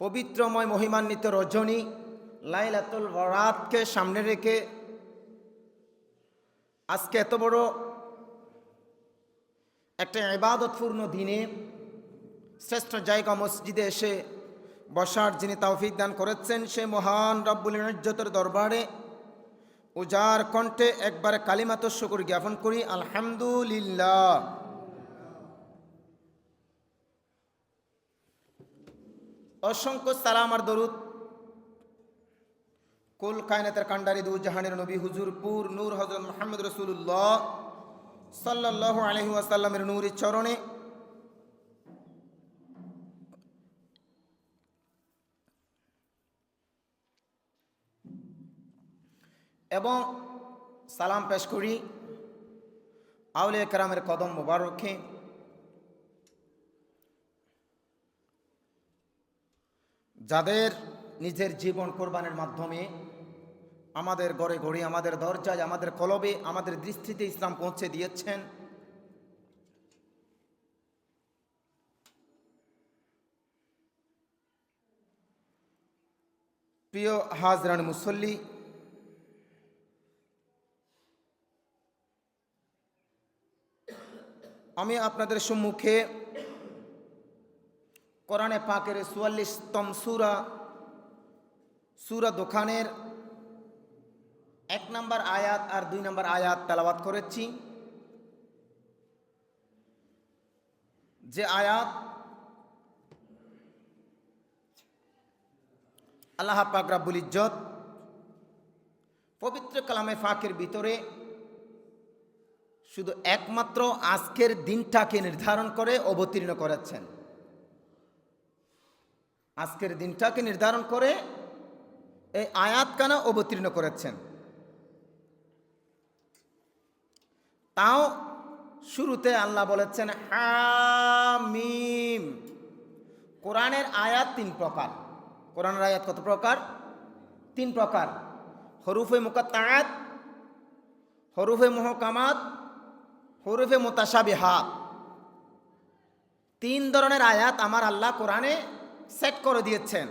পবিত্রময় মহিমান্বিত রজনী লাইলাতুল বরাতকে সামনে রেখে আজকে এত বড় একটা ইবাদতপূর্ণ দিনে শ্রেষ্ঠ জায়গা মসজিদে এসে বসার যিনি তৌফিক দান করেছেন সে মহান রব্বুল ইজ্জতের দরবারে উজার কণ্ঠে একবারে কালিমাত শুকুর জ্ঞাপন করি, আলহামদুলিল্লাহ। অসংখ্য সালাম আর দরুদ। কুল কায়নাতের কান্ডারি দু জাহানের নবী হুজুরপুর নূর হজরত মোহাম্মদ রসুল্লাহ সাল্লাহ আলহি আসাল্লামের নূরের চরণে এবং সালাম পেশ করি আউলিয়া কেরামের কদম মোবারকে। যাদের নিজের জীবন কোরবানের মাধ্যমে আমাদের গড়ে গড়ে, আমাদের দরজায়, আমাদের কলবে, আমাদের দৃষ্টিতে ইসলাম পৌঁছে দিয়েছেন। প্রিয় হাজরান মুসল্লি, আমি আপনাদের সম্মুখে কোরআনে পাকের চুয়াল্লিশতম সুরা সুরা দোকানের এক নম্বর আয়াত আর দুই নম্বর আয়াত তেলাবাত করেছি। যে আয়াত আল্লাহ পাক রাব্বুল ইজ্জত পবিত্র কালামে ফাঁকের ভিতরে শুধু একমাত্র আজকের দিনটাকে নির্ধারণ করে, অবতীর্ণ করেছেন। আজকের দিনটাকে নির্ধারণ করে এই আয়াতকানা অবতীর্ণ করেছেন। তাও শুরুতে আল্লাহ বলেছেন, হামিম। কোরআনের আয়াত তিন প্রকার। কোরআনের আয়াত কত প্রকার? তিন প্রকার। হরুফে মুকাত্তায়াত হরুফে মোহকামাত, হরুফে মোতাসাবিহাত তিন ধরনের আয়াত আমার আল্লাহ কোরআনে সেট করে দিয়েছেন।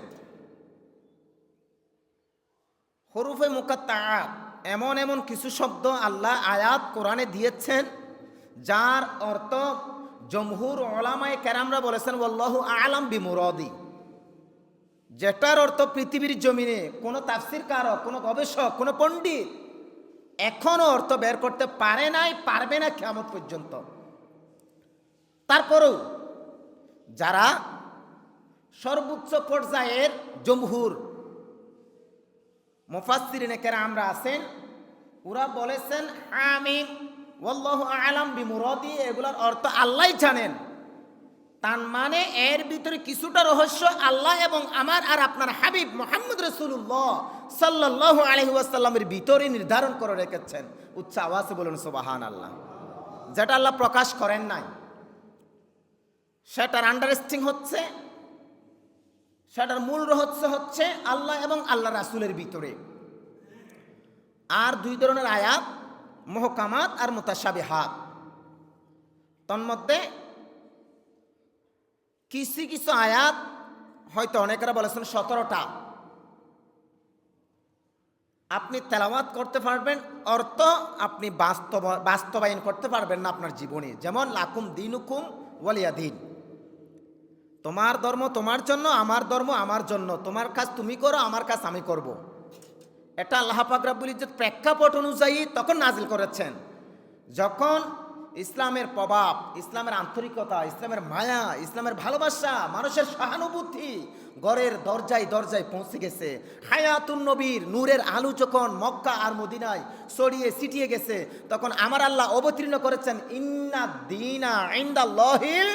হরুফে মুকাত্তায়াত এমন এমন কিছু শব্দ আল্লাহ আয়াত কোরআনে দিয়েছেন, যার অর্থ জমহুর ওলামায় কেরামরা বলেছেন ওল্লাহু আলাম বিমুরদি যেটার অর্থ পৃথিবীর জমিনে কোনো তাফসির কারক কোনো গবেষক, কোনো পণ্ডিত এখনও অর্থ বের করতে পারে নাই, পারবে না কেমন পর্যন্ত। তারপরেও যারা সর্বোচ্চ পর্যায়ের জমহুর। মুফাসসিরিনে কেরা আমরা আছেন, ওরা বলেছেন, আমিন, ওয়াল্লাহু আলাম বিমুরাদি এগুলোর অর্থ আল্লাহই জানেন। তার মানে এর ভিতরে কিছুটা রহস্য আল্লাহ এবং আমার আর আপনার হাবিব মোহাম্মদ রসুল্লাহ সাল্লাহ আলহি ওয়াসাল্লামের ভিতরে নির্ধারণ করে রেখেছেন। উচ্চ আওয়াজে বলুন সুবাহান আল্লাহ যেটা আল্লাহ প্রকাশ করেন নাই, সেটার আন্ডারস্টিং হচ্ছে সেটার মূল রহস্য হচ্ছে আল্লাহ এবং আল্লাহ রাসুলের ভিতরে। আর দুই ধরনের আয়াত, মহকামাত আর মোতাসাবি হাত তন্মধ্যে কিছু কিছু আয়াত হয়তো অনেকেরা বলেছেন সতেরোটা। আপনি তেলাওয়াত করতে পারবেন, অর্থ আপনি বাস্তব বাস্তবায়ন করতে পারবেন না আপনার জীবনে। যেমন, লাকুম দিনুকুম ওয়ালিয়া দিন তোমার ধর্ম তোমার জন্য, আমার ধর্ম আমার জন্য। তোমার কাজ তুমি করো, আমার কাজ আমি করব। এটা আল্লাহ পাক রাব্বুল ইজ্জত প্রেক্ষাপট অনুযায়ী তখন নাজিল করেছেন। যখন ইসলামের প্রভাব, ইসলামের আন্তরিকতা, ইসলামের মায়া, ইসলামের ভালোবাসা, মানুষের সহানুভূতি ঘরের দরজায় দরজায় পৌঁছে গেছে। হায়াতুন নবীর নূরের আলু যখন মক্কা আর মদিনায় ছড়িয়ে ছিটিয়ে গেছে, তখন আমার আল্লাহ অবতীর্ণ করেছেন ইন্না দিনা ইন্দাল্লাহিল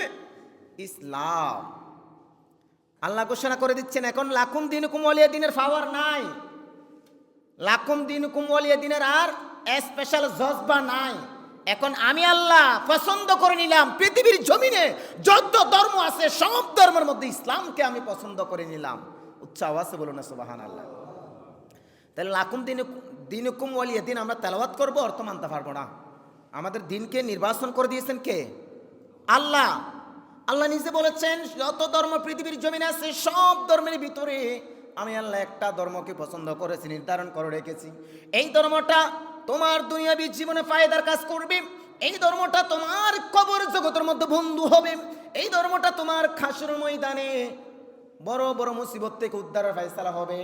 ইসলাম। আল্লাহ ঘোষণা করে দিচ্ছেন, এখন লাকুম দিন কুমলিয়া দিনের পাওয়ার নাই। লাকুম দিন কুমলিয়া দিনের আর স্পেশাল জজবা নাই। এখন আমি আল্লাহ পছন্দ করে নিলাম, পৃথিবীর জমিনে যত ধর্ম আছে, সব ধর্মের মধ্যে ইসলামকে আমি পছন্দ করে নিলাম। উচ্চ আওয়াজে বলুন সুবাহান আল্লাহ তাহলে লাকুম দিন দিনুকুম ওয়ালিয়া দিন আমরা তেলাওয়াত করব, অর্থ মানতে পারব না। আমাদের দিনকে নির্বাচন করে দিয়েছেন কে? আল্লাহ। আল্লাহ নিজে বলেছেন, যত ধর্ম পৃথিবীর জমিনে আছে, সব ধর্মের ভিতরে আমি আল্লাহ একটা ধর্মকে পছন্দ করেছি, নির্ধারণ করে রেখেছি। এই ধর্মটা তোমার দুনিয়াবী জীবনে ফায়দার কাজ করবে, এই ধর্মটা তোমার কবর জগতের মধ্যে বন্ধু হবে, এই ধর্মটা তোমার খাসুর ময়দানে বড় বড় মুসিবত থেকে উদ্ধারের ফয়সালা হবে।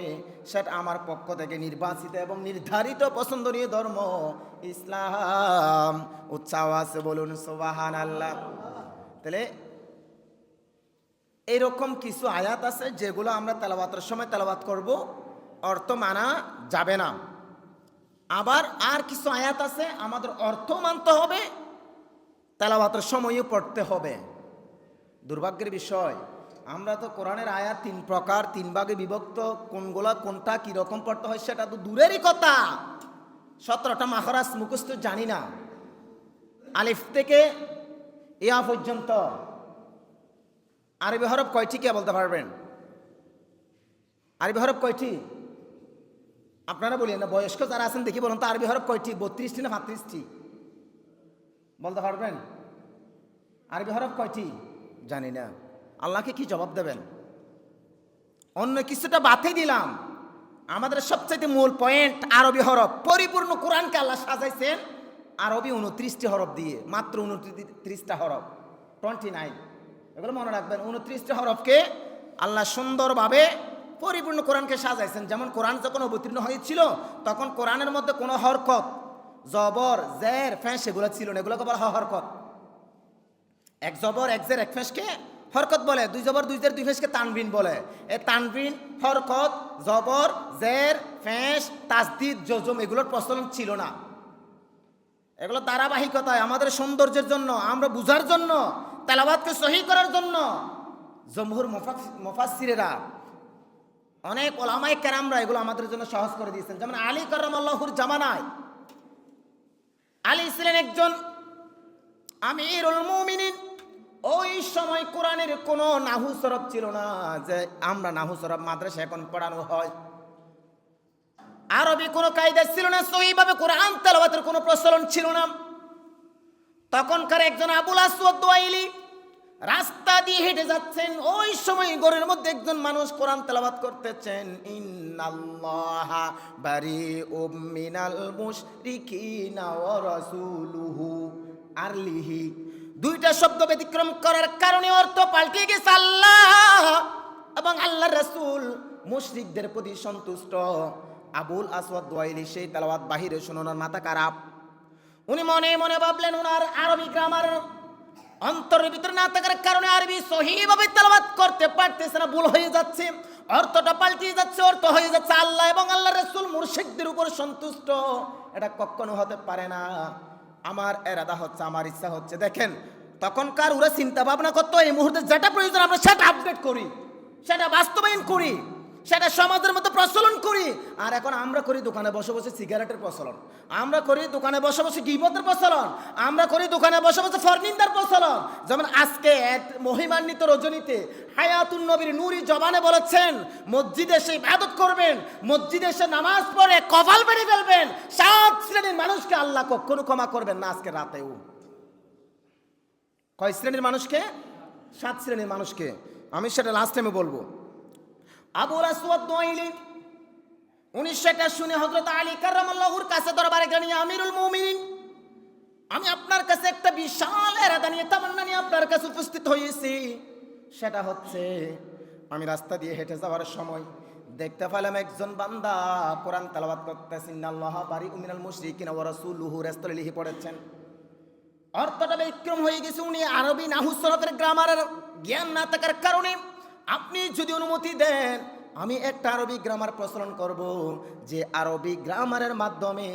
সেটা আমার পক্ষ থেকে নির্বাচিত এবং নির্ধারিত পছন্দনীয় ধর্ম, ইসলাম। উৎসাহ আছে বলুন সোবাহান আল্লাহ তাহলে এইরকম কিছু আয়াত আছে যেগুলো আমরা তেলাবাতের সময় তেলাবাত করব, অর্থ মানা যাবে না। আবার আর কিছু আয়াত আছে, আমাদের অর্থ মানতে হবে তেলাবাতের সময়ও পড়তে হবে। দুর্ভাগ্যের বিষয়, আমরা তো কোরআনের আয়াত তিন প্রকার, তিন ভাগে বিভক্ত, কোনগুলা, কোনটা কীরকম পড়তে হয় সেটা তো দূরেরই কথা। সতেরোটা মাহরাজ মুখস্থ জানি না। আলিফ থেকে ইয়া পর্যন্ত। আরবি হরফ কয়টি কে বলতে পারবেন? আরবি হরফ কয়টি? আপনারা বলি না, বয়স্ক যারা আছেন দেখি বলুন তো, আরবি হরফ কয়টি? বত্রিশটি না সাত্রিশটি? বলতে পারবেন? আরবি হরফ কয়টি? জানি না। আল্লাহকে কি জবাব দেবেন? অন্য কিছুটা বাতিল দিলাম। আমাদের সবচেয়ে মূল পয়েন্ট আরবি হরফ। পরিপূর্ণ কোরআনকে আল্লাহ সাজাইছেন আরবি উনত্রিশটি হরফ দিয়ে, মাত্র উনত্রিশটা হরফ। টোয়েন্টি নাইন এগুলো মনে রাখবেন। উনত্রিশটি হরফকে আল্লাহ সুন্দরভাবে পরিপূর্ণ কোরআনকে সাজাইছেন। যেমন কোরআন যখন অবতীর্ণ হয়েছিল, তখন কোরআনের মধ্যে কোনো হরকত, জবর, জের ফ্যাঁস এগুলো ছিল না। এগুলোকে বলা হয় হরকত। এক জবর, এক জের, এক ফেঁসকে হরকত বলে। দুই জবর, দুই জের, দুই ফেঁসকে তানবিন বলে। এ তানবিন, হরকত, জবর, জের, ফেঁস, তাসদিদ, জজম এগুলোর প্রচলন ছিল না। এগুলো ধারাবাহিকতায় আমাদের সৌন্দর্যের জন্য, আমরা বুঝার জন্য তেলাবাদকে সহি করার জন্য জমহুর মুফাসিরেরা অনেক ওলামাই কেরামরা এগুলো আমাদের জন্য সহজ করে দিয়েছেন। যেমন আলী করম আল্লাহুর জামানায়, আলী ছিলেন একজন মুমিনিন। ওই সময় কোরআনের কোনো নাহু সরব ছিল না যে আমরা নাহু সরব মাদ্রাসা এখন পড়ানো হয়। আরবি কোনো কায়দা ছিল না, সহিভাবে কোরআন তেলাওয়াতের কোনো প্রচলন ছিল না। তখনকার একজন আবুল আসওয়াদ দোয়াইলি রাস্তা দিয়ে হেঁটে যাচ্ছেন। ওই সময় ঘরের মধ্যে একজন মানুষ কোরআন তেলাওয়াত করতেছেন। ইন্নাল্লাহা বারিউম মিনাল মুশরিকিনা ওয়া রাসূলুহু আরলিহি। দুইটা শব্দ ব্যতিক্রম করার কারণে অর্থ পাল্টে গেছে আল্লাহ এবং আল্লাহ রাসূল মুশরিকদের প্রতি সন্তুষ্ট। আবুল আসওয়াদ দোয়াইলি সেই তেলাওয়াত বাহিরে শুনোনার মাথা খারাপ। উনি মনে মনে ভাবলেন ওনার আরবি গ্রামার অন্তরের ভিতরে না থাকার কারণে আরবি সহিভাবে তেলাওয়াত করতে পারতেছে না, ভুল হয়ে যাচ্ছে। অর্থটা পাল্টিয়ে যাচ্ছে, অর্থ হয়ে যাচ্ছে আল্লাহ এবং আল্লাহ রসুল মুর্শিকদের উপর সন্তুষ্ট। এটা কখনো হতে পারে না। আমার এরাদা হচ্ছে, আমার ইচ্ছা হচ্ছে। দেখেন, তখনকার ওরা চিন্তা ভাবনা করতো, এই মুহূর্তে যেটা প্রয়োজন আমরা সেটা আপডেট করি, সেটা বাস্তবায়ন করি। সেটা সমাজের মধ্যে প্রচলন করি। আর এখন আমরা করি দোকানে বসে বসে সিগারেটের প্রচলন। আমরা করি দোকানে বসে বসে গিবতের প্রচলন। আমরা করি দোকানে বসে বসে ফরনিন্দার প্রচলন। যেমন আজকে এক মহিমান্বিত রজনীতে হায়াতুন নবীর নুরি জবানে বলেছেন, মসজিদে এসে ইবাদত করবেন, মসজিদে এসে নামাজ পড়ে কপাল বেড়ে ফেলবেন, সাত শ্রেণির মানুষকে আল্লাহ কখনো ক্ষমা করবেন না আজকে রাতেও। কয় শ্রেণির মানুষকে? সাত শ্রেণির মানুষকে। আমি সেটা লাস্ট টাইমে বলব। আবুল আসওয়াদ দোয়াইলি। উনি সেটা শুনে হজরত আলী কার্রামাল্লাহুর কাছে দরবারে গেলেন আমিরুল মুমিনিন, আমি আপনার কাছে একটা বিশাল এরাদা নিয়ে তামান্না নিয়ে আপনার কাছে উপস্থিত হয়েছি। সেটা হচ্ছে, আমি রাস্তা দিয়ে হেঁটে যাওয়ার সময় দেখতে পেলাম একজন বান্দা কোরআন তেলাওয়াত করতেছেন আল্লাহ বাড়ি উমিনাল মুশরিকিন ওয়া রাসূলুহু রাসূল লিখে পড়েছেন। অর্থটা বিক্রম হয়ে গেছে। উনি আরবি নাহুসরফের গ্রামারের জ্ঞান না থাকার কারণে আপনি যদি অনুমতি দেন, আমি একটা আরবি গ্রামার প্রচলন করব, যে আরবি গ্রামারের মাধ্যমে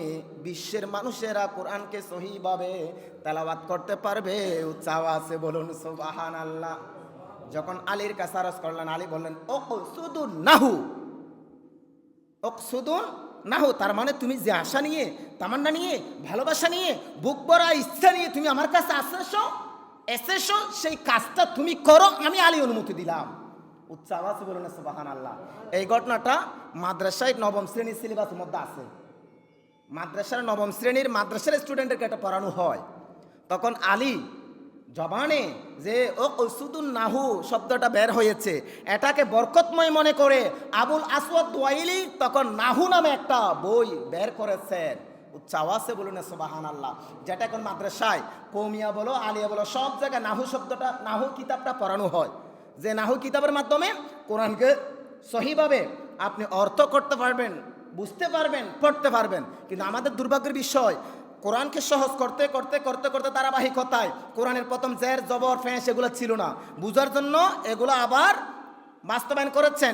বিশ্বের মানুষেরা কোরআনকে সহিভাবে তেলাওয়াত করতে পারবে। উৎসাহ আছে বলুন সুবাহান আল্লাহ যখন আলীর কাছে আরস করলেন, আলী বললেন শুধু নাহু অকসুদুন নাহু তার মানে তুমি যে আশা নিয়ে, তামান্না নিয়ে, ভালোবাসা নিয়ে, বুক ভরা ইচ্ছা নিয়ে তুমি আমার কাছে আসেছো এসেছ, সেই কাজটা তুমি করো, আমি আলী অনুমতি দিলাম। উচ্চ আওয়াজ বলুন সুবাহান আল্লাহ এই ঘটনাটা মাদ্রাসায় নবম শ্রেণির সিলেবাসের মধ্যে আছে। মাদ্রাসার নবম শ্রেণির মাদ্রাসার স্টুডেন্টদেরকে এটা পড়ানো হয়। তখন আলী জবানে যে ও ওসুদুন নাহু শব্দটা বের হয়েছে, এটাকে বরকতময় মনে করে আবুল আসওয়াদ ওয়াইলি তখন নাহু নামে একটা বই বের করেছেন উচ্চ আওয়াজে বলুন সোবাহান আল্লাহ যেটা এখন মাদ্রাসায় কৌমিয়া বলো, আলিয়া বলো, সব জায়গায় নাহু শব্দটা, নাহু কিতাবটা পড়ানো হয়। যে নাহু কিতাবের মাধ্যমে কোরআনকে সহিভাবে আপনি অর্থ করতে পারবেন, বুঝতে পারবেন, পড়তে পারবেন। কিন্তু আমাদের দুর্ভাগ্যের বিষয়, কোরআনকে সহজ করতে করতে করতে করতে ধারাবাহিকতায় কোরআনের প্রথম জের, জবর ফ্যাঁ সেগুলো ছিল না। বুঝার জন্য এগুলো আবার বাস্তবায়ন করেছেন।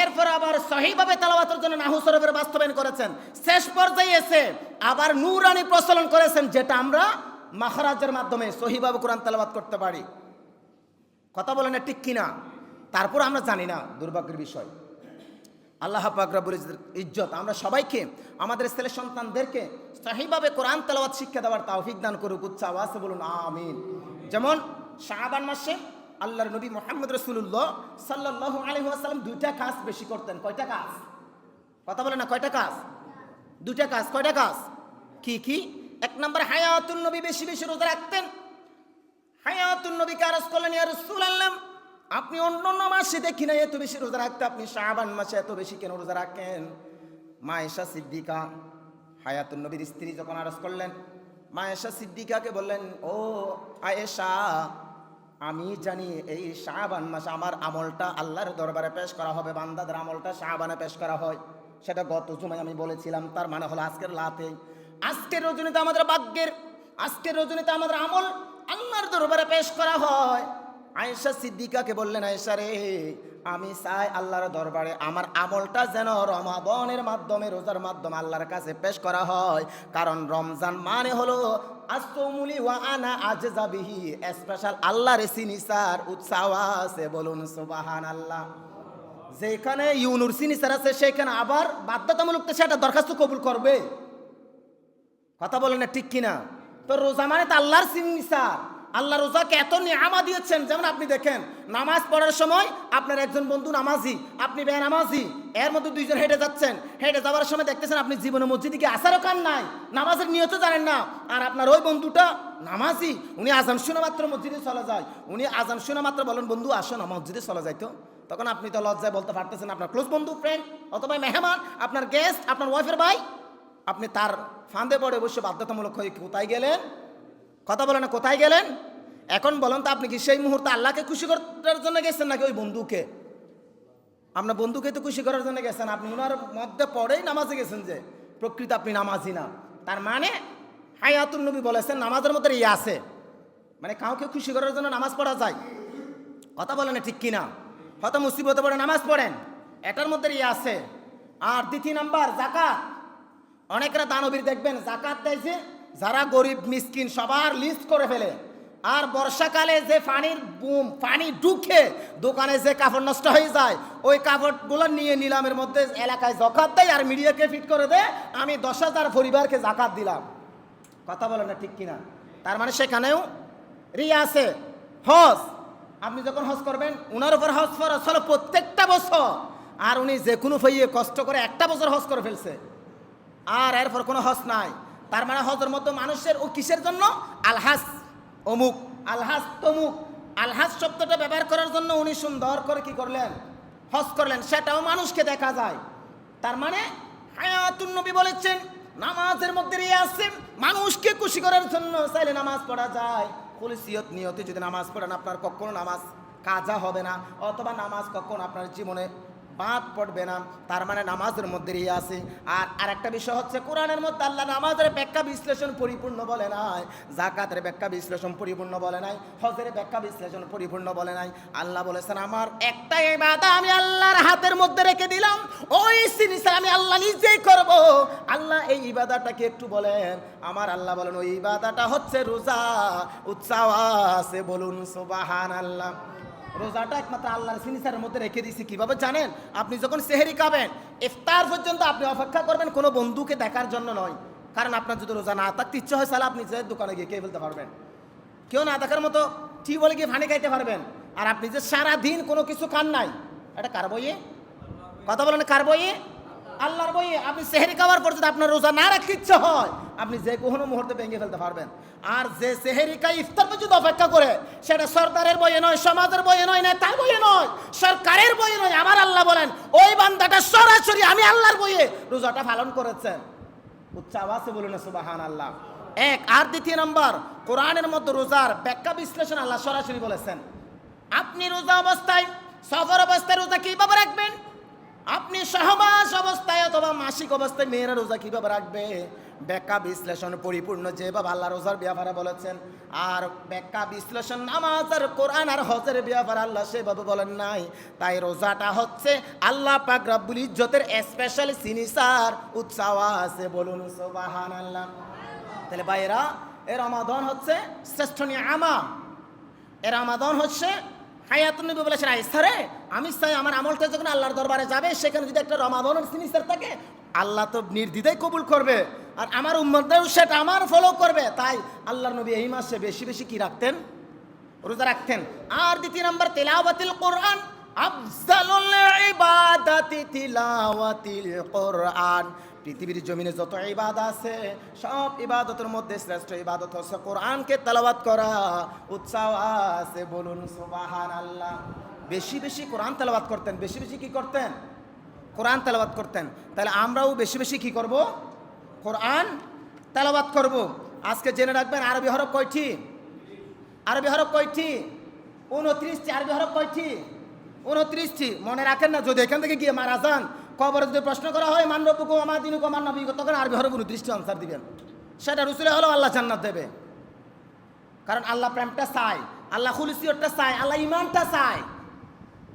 এরপর আবার সহিভাবে তালাবাতের জন্য নাহু সরফের বাস্তবায়ন করেছেন। শেষ পর্যায়ে এসে আবার নূরানি প্রচলন করেছেন, যেটা আমরা মাহারাজের মাধ্যমে সহিভাবে কোরআন তালাবাত করতে পারি। কথা বলেন না, ঠিক কিনা? তারপর আমরা জানি না দুর্ভাগ্যের বিষয়। আল্লাহ পাকরাবুল ইজ্জত। আমরা সবাইকে, আমাদের ছেলে সন্তানদেরকে সহিভাবে কোরআন তেলাওয়াত শিক্ষা দেওয়ার তাওফিক দান করুক, উচ্চ আওয়াজে বলুন, আমিন। যেমন শাহবান মাসে আল্লাহর নবী মোহাম্মদ রসুল্লাহ সাল্লাহ আলী আসালাম দুইটা কাজ বেশি করতেন। কয়টা কাজ? কথা বলে না, কয়টা কাজ? দুইটা কাজ, কয়টা কাজ? কি কি? এক নম্বর হায়াতুল নবী বেশি বেশি রোজা রাখতেন। হায়াতুল নবীকে আরজ করলেন, ইয়া রাসূলুল্লাহ, আপনি অন্য অন্য মাসে দেখি না এত বেশি রোজা রাখতে আপনি শাবান মাসে এত বেশি কেন রোজা রাখেন? মায়েশা সিদ্দিকা হায়াতুল নবীর স্ত্রী যখন আরজ করলেন, মায়েশা সিদ্দিকাকে বললেন, ও আয়েশা, আমি জানি এই শাহবান মাসে আমার আমলটা আল্লাহর দরবারে পেশ করা হবে, বান্দাদের আমলটা শাহবানে পেশ করা হয়। সেটা গত জুমায় আমি বলেছিলাম, তার মানে হলো আজকের লাতে আজকের রজনীতে আমাদের ভাগ্যের, আজকের রজনীতে আমাদের আমল আল্লাহর দরবারে পেশ করা হয়। আয়েশা সিদ্দিকাকে বললেন, আয়েশা রে, আমি চাই আল্লাহর দরবারে আমার আমলটা যেন রমাবনের মাধ্যমে, রোজার মাধ্যমে আল্লাহর কাছে পেশ করা হয়। কারণ রমজান মানে হলো আস্তমুলি ওয়া আনা আজ যাবিহি স্পেশাল আল্লাহর সিনিসার উৎসাহ আছে, বলুন সুবাহান আল্লাহ যেখানে ইউনুর সিনিসার আছে, সেখানে আবার বাধ্যতামূলক সেটা দরখাস্ত কবুল করবে। কথা বলেন না ঠিক কিনা? তো রোজা মানে তো আল্লাহর সিনিসার আল্লাহ রোজাকে এত নিয়ামা দিয়েছেন, যেমন আপনি দেখেন, নামাজ পড়ার সময় আপনার একজন বন্ধু নামাজি, আপনি বে নামাজি এর মধ্যে দুইজন হেঁটে যাচ্ছেন, হেঁটে যাওয়ার সময় দেখতেছেন আপনি জীবনে মসজিদে গিয়ে আসারও কান নাই, নামাজের নিয়ত জানেন না। আর আপনার ওই বন্ধুটা নামাজি, উনি আজান শুনে মাত্র মসজিদে চলে যায়। উনি আজান শুনে মাত্র বলেন, বন্ধু, আসো না, মসজিদে চলে যাইতো। তখন আপনি তো লজ্জায় বলতে পারতেছেন, আপনার ক্লোজ বন্ধু ফ্রেন্ড অথবা মেহমান, আপনার গেস্ট আপনার ওয়াইফের ভাই আপনি তার ফাঁদে পড়ে বসে বাধ্যতামূলক হয়ে কোথায় গেলেন? কথা বলেন কোথায় গেলেন? এখন বলেন তো আপনি কি সেই মুহূর্তে আল্লাহকে খুশি করার জন্য গেছেন নাকি ওই বন্ধুকে? আপনার বন্ধুকে তো খুশি করার জন্য গেছেন। আপনি ওনার মধ্যে পড়েই নামাজে গেছেন যে, প্রকৃত আপনি নামাজি না। তার মানে হায়াতুল নবী বলেছেন, নামাজের মধ্যে ইয়ে আছে। মানে কাউকে খুশি করার জন্য নামাজ পড়া যায়। কথা বলেন না, ঠিক কিনা হয়তো মুসিবতে পড়ে নামাজ পড়েন। এটার মধ্যে ইয়ে আছে। আর দ্বিতীয় নাম্বার জাকাত অনেকরা দানবীর দেখবেন, জাকাত দেয় যে যারা গরিব, মিসকিন, সবার লিস্ট করে ফেলে। আর বর্ষাকালে যে পানির বুম, পানি ঢুকে দোকানে যে কাপড় নষ্ট হয়ে যায়, ওই কাপড়গুলো নিয়ে নিলামের মধ্যে এলাকায় জকাত দেয় আর মিডিয়াকে ফিট করে দেয়, আমি দশ হাজার পরিবারকে জাকাত দিলাম। কথা বলেন না ঠিক কিনা? তার মানে সেখানেও রিয়া আছে, হজ। আপনি যখন হজ করবেন, উনার উপর হজ ফরজ হলো প্রত্যেকটা বছর। আর উনি যে কোনো ফইয়ে কষ্ট করে একটা বছর হজ করে ফেলছে। আর এরপর কোনো হজ নাই। তার মানে হজের মতো মানুষের ও কিসের জন্য? আলহাস, অমুক। আলহাস, তমুক। আলহাস শব্দটা ব্যবহার করার জন্য উনি সুন্দর করে কি করলেন? হজ করলেন। সেটাও মানুষকে দেখা যায়। তার মানে হায়াতুন নবী বলেছেন, নামাজের মধ্যে রিয়া আছে মানুষকে খুশি করার জন্য চাইলে নামাজ পড়া যায়। পুলিশিয়ত নিয়তে যদি নামাজ পড়েন, আপনার কখনো নামাজ কাজা হবে না, অথবা নামাজ কখনো আপনার জীবনে বাদ পড়বে না, তার মানে নামাজের মধ্যে ইয়ে আছে। আর আরেকটা বিষয় হচ্ছে, কোরআনের মধ্যে আল্লাহ নামাজের ব্যাখ্যা বিশ্লেষণ পরিপূর্ণ বলে নাই জাকাতের ব্যাখ্যা বিশ্লেষণ পরিপূর্ণ বলে নাই, হজের ব্যাখ্যা বিশ্লেষণ পরিপূর্ণ বলে নাই। আল্লাহ বলেছেন, আমার একটা বাধা আমি আল্লাহর হাতের মধ্যে রেখে দিলাম, ওই জিনিস আমি আল্লাহ নিজেই করব। আল্লাহ এই ইবাদাটাকে একটু বলেন। আমার আল্লাহ বলেন, ওই ইবাদাটা হচ্ছে রোজা। উৎসাহ আছে, বলুন সুবাহান আল্লাহ রোজাটা একমাত্র আল্লাহর সিনিসারের মধ্যে রেখে দিয়েছি। কীভাবে জানেন? আপনি যখন সেহেরি খাবেন, ইফতার পর্যন্ত আপনি অপেক্ষা করবেন কোনো বন্ধুকে দেখার জন্য নয়। কারণ আপনার যদি রোজা না থাকতে ইচ্ছে হয়, তাহলে আপনি যে দোকানে গিয়ে খেয়ে ফেলতে পারবেন। কেউ না দেখার মতো ঠিক বলে গিয়ে ভানে খাইতে পারবেন। আর আপনি যে সারাদিন কোনো কিছু খান নাই, এটা কার বইয়ে? কথা বলেন, কার বইয়ে? আল্লাহর বইয়ে আপনি সেহেরি খাওয়ার পর আপনার রোজা না রাখতে ইচ্ছে হয়, আপনি যে কোনো মুহূর্তে ভেঙে ফেলতে পারবেন। আর যে সেহেরি খাই ইফতার পর্যন্ত অপেক্ষা করে, সেটা সরকারের বইয়ে নয়, সমাজের বইয়ে নয় নেতার বইয়ে নয়, সরকারের বইয়ে নয়। আমার আল্লাহ বলেন, ওই বান্দাটা সরাসরি আমি আল্লাহর বইয়ে রোজাটা পালন করেছেন। উচ্চ আওয়াজে বলুন সুবাহান আল্লাহ এক, আর দ্বিতীয় নম্বর, কোরআনের মধ্যে রোজার ব্যাখ্যা বিশ্লেষণ আল্লাহ সরাসরি বলেছেন। আপনি রোজা অবস্থায়, সফর অবস্থায় রোজা কীভাবে রাখবেন? আপনি সহবাস অবস্থায় অথবা মাসিক অবস্থায় মেয়েরা রোজা কীভাবে রাখবে? ব্যাখ্যা, বিশ্লেষণ, পরিপূর্ণ যেভাবে আল্লাহ রোজার ব্যাপারে বলেছেন। আর ব্যাখ্যা, বিশ্লেষণ, নামাজ আর কোরআন আর হজের ব্যাপারে আল্লাহ সেভাবে বলেন নাই। তাই রোজাটা হচ্ছে আল্লাহ পাক রব্বুল ইজ্জতের স্পেশাল সিনিসার উৎসাহ আছে, বলুন সুবাহান আল্লাহ তাহলে ভাইয়েরা, এ রমাদন হচ্ছে শ্রেষ্ঠ আমা এ রমাদন হচ্ছে হায়াতুন নবী বলেছেন আইসারে আমি চাই আমার আমলটা যখন আল্লাহর দরবারে যাবে, সেখানে যদি একটা রমাদনের সিনিসার থাকে, আল্লাহ তো নির্দ্বিধায় কবুল করবে। আর আমার উম্মতদেরও সেটা আমার ফলো করবে। তাই আল্লাহর নবী এই মাসে বেশি বেশি কি রাখতেন? রোজা রাখতেন। আর দ্বিতীয় নম্বর, তেলাওয়াতিল কোরআন। আফজালুল ইবাদাতি তিলাওয়াতিল কোরআন। পৃথিবীর জমিনে যত ইবাদ আছে, সব ইবাদতের মধ্যে শ্রেষ্ঠ ইবাদত হচ্ছে কোরআনকে তেলাওয়াত করা। উৎসাহ আছে, বলুন সুবাহান আল্লাহ বেশি বেশি কোরআন তেলাওয়াত করতেন। বেশি বেশি কি করতেন? কোরআন তেলাওয়াত করতেন। তাহলে আমরাও বেশি বেশি কি করব? কোরআন তেলাওয়াত করব। আজকে জেনে রাখবেন, আরবি হরফ কয়টি? আরবি হরফ কয়টি? উনত্রিশটি। আরবি হরফ কয়টি? উনত্রিশটি। মনে রাখেন না, যদি এখান থেকে গিয়ে মারা যান কবরে যদি প্রশ্ন করা হয় মান রব্বুকু আমার দিনুকু আমার নবী তখন আরবি হরফ উনত্রিশটি আনসার দিবেন। সেটা রুসুলে হলেও আল্লাহ জান্নাত দেবে। কারণ আল্লাহ প্রেমটা চাই আল্লাহ খুলিসিয়রটা চাই আল্লাহ ইমানটা চাই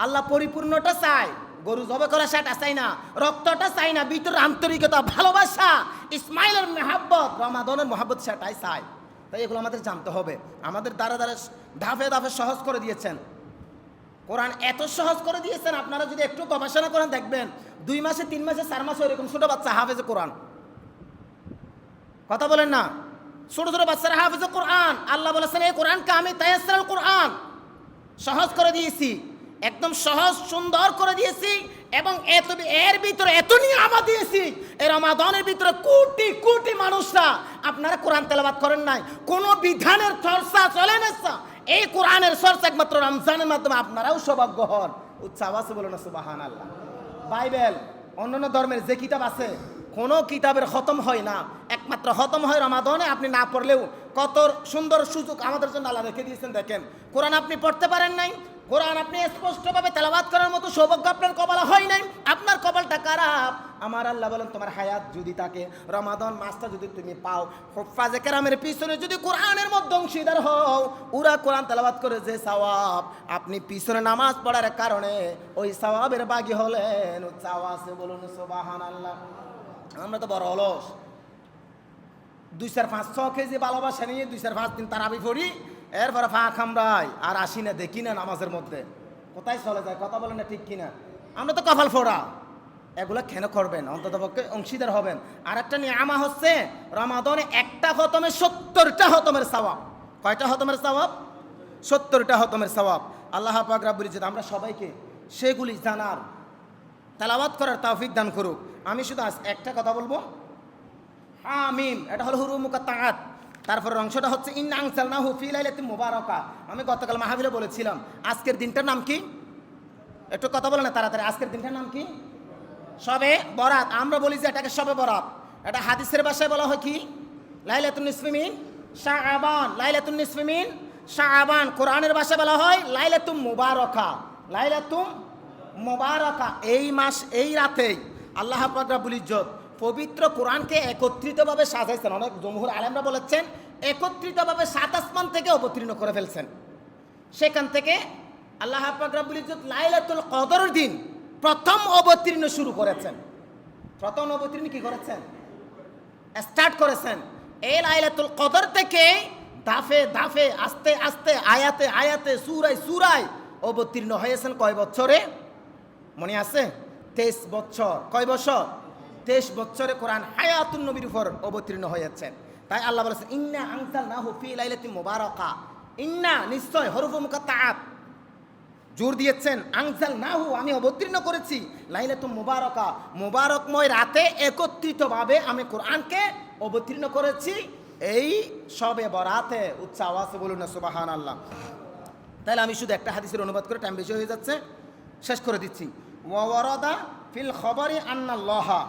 আল্লাহ পরিপূর্ণটা চাই গরু জবে করা সেটা চাই না, রক্তটা চাই না ভিতর আন্তরিকতা, ভালোবাসা, ইসমাইলের মেহাব্বত, রমাদনের মহাব্বত সেটাই চাই তাই এগুলো আমাদের জানতে হবে। আমাদের দ্বারা দ্বারা ধাপে ধাপে সহজ করে দিয়েছেন। কোরআন এত সহজ করে দিয়েছেন, আপনারা যদি একটু গবেষণা করেন, দেখবেন দুই মাসে, তিন মাসে, চার মাসে এরকম ছোট বাচ্চা হাফেজে কোরআন। কথা বলেন না? ছোট ছোট বাচ্চারা হাফেজে কোরআন। আল্লাহ বলেছেন, এই কোরআনকে আমি তায়াসরাল কোরআন। সহজ করে দিয়েছি, একদম সহজ, সুন্দর করে দিয়েছি, এবং এত এর ভিতরে এত নিয়ামত দিয়েছি এর আমাদনের ভিতরে কোটি কোটি মানুষরা, আপনারা কোরআন তেলাবাদ করেন নাই। কোনো বিধানের চর্চা চলে না এই কোরআনের চর্চা একমাত্র রমজানের মাধ্যমে আপনারাও সৌভাগ্য হন। উৎসাহ আছে বলো না সুবাহান আল্লাহ বাইবেল, অন্যান্য ধর্মের যে কিতাব আছে, কোনো কিতাবের খতম হয় না। একমাত্র খতম হয় রমাদনে, আপনি না পড়লেও কত সুন্দর সুযোগ আমাদের জন্য আল্লাহ রেখে দিয়েছেন, দেখেন। কোরআন আপনি পড়তে পারেন নাই কোরআন আপনি স্পষ্টভাবে তেলাবাদ করার মতো সৌভাগ্য আপনার কপালে হয় নাই। আপনার কপালটা খারাপ। আমার আল্লাহ বলেন, তোমার হায়াত যদি থাকে, রমাদন মাসটা যদি তুমি পাও ফাজে কেরামের পিছনে যদি কোরআনের মধ্যে অংশীদার হও, ওরা কোরআন তেলাবাদ করে যে সওয়াব, আপনি পিছনে নামাজ পড়ার কারণে ওই সওয়াবের বাগি হলেন। চাওয়া আছে বলুন সোবাহান আল্লাহ আমরা তো বড় অলস। দুই চার পাঁচ ছ কেজি ভালোবাসা নিয়ে দুই চার পাঁচ দিন তারাবি পড়ি এরপরে ফা খামড়াই আর আসি না, দেখি না নামাজের মধ্যে। কোথায় চলে যায়? কথা বলে না ঠিক কিনা? আমরা তো কপাল ফোড়া। এগুলো কেন করবেন? অন্তত পক্ষে অংশীদার হবেন। আর একটা নিয়ামা হচ্ছে, রমাদনে একটা হতমের সত্তরটা হতমের সওয়াব। কয়টা হতমের সওয়াব? সত্তরটা হতমের সওয়াব। আল্লাহ পাক রাব্বুল আমরা সবাইকে সেগুলি জানার, তেলাওয়াত করার তৌফিক দান করুক। আমি শুধু আজ একটা কথা বলব। হা হামিম, এটা হলো হুরু মুকাত্তাআত তারপর অংশটা হচ্ছে ইন আংসালনা হু ফি লাইলাতিন মুবারাকা। আমি গতকাল মাহফিলে বলেছিলাম, আজকের দিনটার নাম কি? একটু কথা বলে না তাড়াতাড়ি, আজকের দিনটার নাম কি? সবে বরাত, আমরা বলি যে এটাকে সবে বরাত। এটা হাদিসের ভাষায় বলা হয় কি? লাইলাতুন নিসফিমিন শাআবান লাইলাতুন নিসফিমিন শাআবান কোরআনের ভাষায় বলা হয় লাইলাতুম মুবারাকা। লাইলাতুম মুবারাকা। এই মাস, এই রাতেই আল্লাহ পাক রাব্বুল ইজ্জত পবিত্র কোরআনকে একত্রিতভাবে সাজাইছেন। অনেক জমহুর আলেমরা বলেছেন, একত্রিতভাবে সাত আসমান থেকে অবতীর্ণ করে ফেলছেন। সেখান থেকে আল্লাহ লাইলাতুল কদরের দিন প্রথম অবতীর্ণ শুরু করেছেন। প্রথম অবতীর্ণ কি করেছেন? স্টার্ট করেছেন। এই লাইলাতুল কদর থেকে দাফে দাফে আস্তে আস্তে, আয়াতে আয়াতে সুরাই সুরাই অবতীর্ণ হয়েছেন কয় বছরে? মনে আছে? তেইশ বছর। কয় বছর? তেইশ বছরে কোরআন হায়াতুন নবীর উপর অবতীর্ণ হয়েছেন। তাই আল্লাহ বলেছেন, ইন্না আংসাল না হুফি লাইলাতি মুবারাকা। ইন্না নিশ্চয় হরফ মুকাত্তাআত। জোর দিয়েছেন আংজাল না হু আমি অবতীর্ণ করেছি লাইলে তো মুবারকা। মুবারকময় রাতে একত্রিতভাবে আমি কোরআনকে অবতীর্ণ করেছি। এই সবে বরাতে উচ্চ আওয়াজে বলুন না সুবাহান আল্লাহ তাহলে আমি শুধু একটা হাদিসের অনুবাদ করে টাইম বেশি হয়ে যাচ্ছে, শেষ করে দিচ্ছি। ওয়ারাদা ফিল খবরি আন্নাল্লাহা।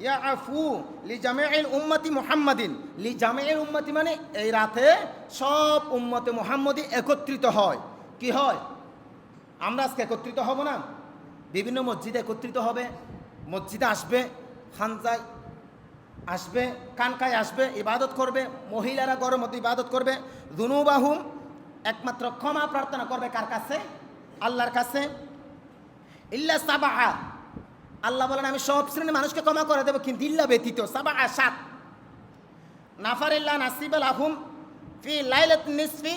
ইয়া আফু লি জামিউল উম্মতি মুহাম্মাদিন। লি জামিউল উম্মতি মানে এই রাতে সব উম্মতে মুহাম্মদি একত্রিত হয়। কি হয়? আমরা আজকে একত্রিত হব না। বিভিন্ন মসজিদে একত্রিত হবে। মসজিদে আসবে, খানজায় আসবে, কানকায় আসবে, ইবাদত করবে, মহিলারা গরম মতো ইবাদত করবে। দুনুবাহুম একমাত্র ক্ষমা প্রার্থনা করবে কার কাছে? আল্লাহর কাছে। ইল্লা সাবা আল্লাহ বলেন, আমি সব শ্রেণির মানুষকে ক্ষমা করে দেবো, কিন্তু ইল্লা ব্যতীত সাবা সাত। নাফার ইল্লা নাসিবাল আহুম ফি লাইলাত নিসফি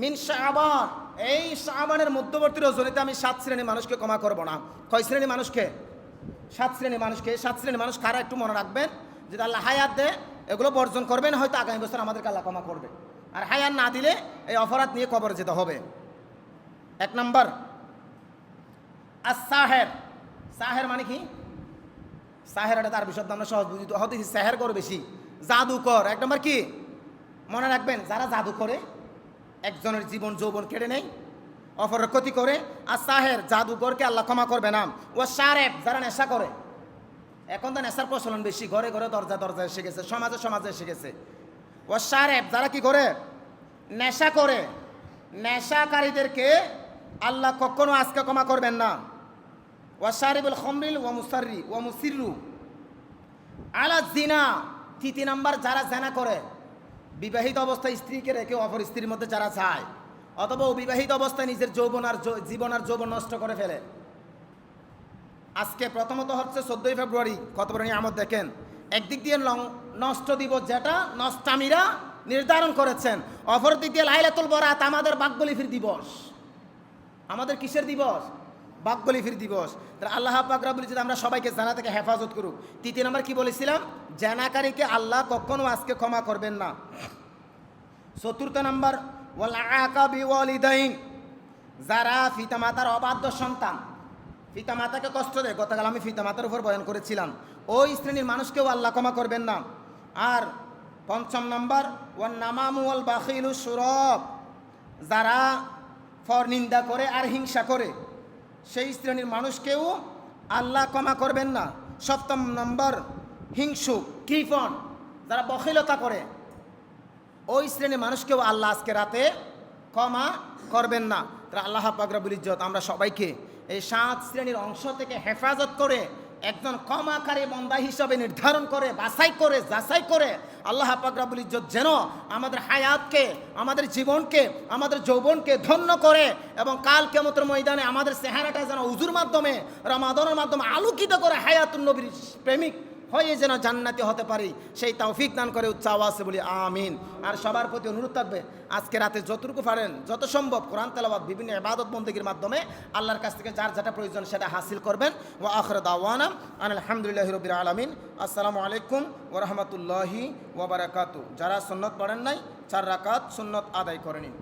মিন শাবান। এই শাবানের মধ্যবর্তী রজনীতে আমি সাত শ্রেণির মানুষকে ক্ষমা করব না। কয় শ্রেণি মানুষকে? সাত শ্রেণির মানুষকে। সাত শ্রেণির মানুষ কারা একটু মনে রাখবেন? যদি আল্লাহ হায়াত দেয়, এগুলো বর্জন করবেন, হয়তো আগামী বছর আমাদেরকে আল্লাহ ক্ষমা করবে। আর হায়াত না দিলে এই অপরাধ নিয়ে কবরে যেতে হবে। এক নম্বর আর সাহের মানে কি? সাহের এটা তার বিশদ আমরা সহজ বুঝিত হতে সাহের করে বেশি। জাদুকর এক নম্বর কি? মনে রাখবেন, যারা জাদু করে, একজনের জীবন, যৌবন কেড়ে নেয়, অপরের ক্ষতি করে, আর সাহের জাদুকরকে আল্লাহ ক্ষমা করবে না। ও সারেব, যারা নেশা করে। এখন তো নেশার প্রচলন বেশি। ঘরে ঘরে দরজা দরজা এসে গেছে, সমাজে সমাজে এসে গেছে। ও সারেব, যারা কি করে? নেশা করে। নেশাকারীদেরকে আল্লাহ কখনো আজকে ক্ষমা করবেন না। ওয়াশারিবুল খমরিল ওয়া মুসারি ওয়া মুসিরু আলা জিনা, তৃতীয় নাম্বার যারা জেনা করে, বিবাহিত অবস্থায় স্ত্রীকে রেখে অপর স্ত্রীর মধ্যে যারা চায় অথবা অবিবাহিত অবস্থায় নিজের যৌবন আর জীবন আর যৌবন নষ্ট করে ফেলে। আজকে প্রথমত হচ্ছে চোদ্দোই ফেব্রুয়ারি, কত বড় নিয়ামত দেখেন। একদিক দিয়ে লং নষ্ট দিবস যেটা নষ্টামিরা নির্ধারণ করেছেন। অপর দিক দিয়ে লাইলাতুল বরাত আমাদের বাকবলিফির দিবস। আমাদের কিসের দিবস? বাকবলিফির দিবস। তাহলে আল্লাহ পাকরাবুল যদি আমরা সবাইকে জানা থেকে হেফাজত করুক। তৃতীয় নম্বর কি বলেছিলাম? জানাকারীকে আল্লাহ কখনো আজকে ক্ষমা করবেন না। চতুর্থ নম্বর ওয়ালিদাইন। যারা পিতামাতার অবাধ্য সন্তান, পিতামাতাকে কষ্ট দেয়, গতকাল আমি পিতামাতার উপর বয়ান করেছিলাম, ওই শ্রেণির মানুষকেও আল্লাহ ক্ষমা করবেন না। আর পঞ্চম নম্বর, ওয়ান নামামু ওয়াল বাখিলু সুরব। যারা ফর নিন্দা করে আর হিংসা করে সেই শ্রেণির মানুষকেও আল্লাহ ক্ষমা করবেন না। সপ্তম নম্বর, হিংসু, কৃপণ, যারা বখিলতা করে, ওই শ্রেণির মানুষকেও আল্লাহ আজকে রাতে ক্ষমা করবেন না। তারা আল্লাহ পাকরাবুল ইজ্জত, আমরা সবাইকে এই সাত শ্রেণির অংশ থেকে হেফাজত করে একজন কম আকারে বন্দা হিসাবে নির্ধারণ করে, বাছাই করে, যাচাই করে আল্লাহ পাকরাবুল ইজ্জত যেন আমাদের হায়াতকে, আমাদের জীবনকে, আমাদের যৌবনকে ধন্য করে এবং কাল কেমতের ময়দানে আমাদের চেহারাটা যেন উজুর মাধ্যমে, রমাদনের মাধ্যমে আলোকিত করে হায়াতুল নবীর প্রেমিক হয়ে যেন জান্নাতি হতে পারি, সেই তৌফিক দান করে উচ্চ আওয়াজে বলি, আমিন। আর সবার প্রতি অনুরোধ থাকবে, আজকে রাতে যতটুকু পারেন, যত সম্ভব কোরআন তেলাবাদ বিভিন্ন ইবাদত বন্দীগীর মাধ্যমে আল্লাহর কাছ থেকে যার যেটা প্রয়োজন সেটা হাসিল করবেন। ও আখর দাওয়ানা আন আলহামদুলিল্লাহ রবির আলমিন। আসসালামু আলাইকুম ও রহমতুল্লাহি ওবরাকাতু যারা সুন্নত পড়েন নাই, চার রাকাত সুন্নত আদায় করে নিন।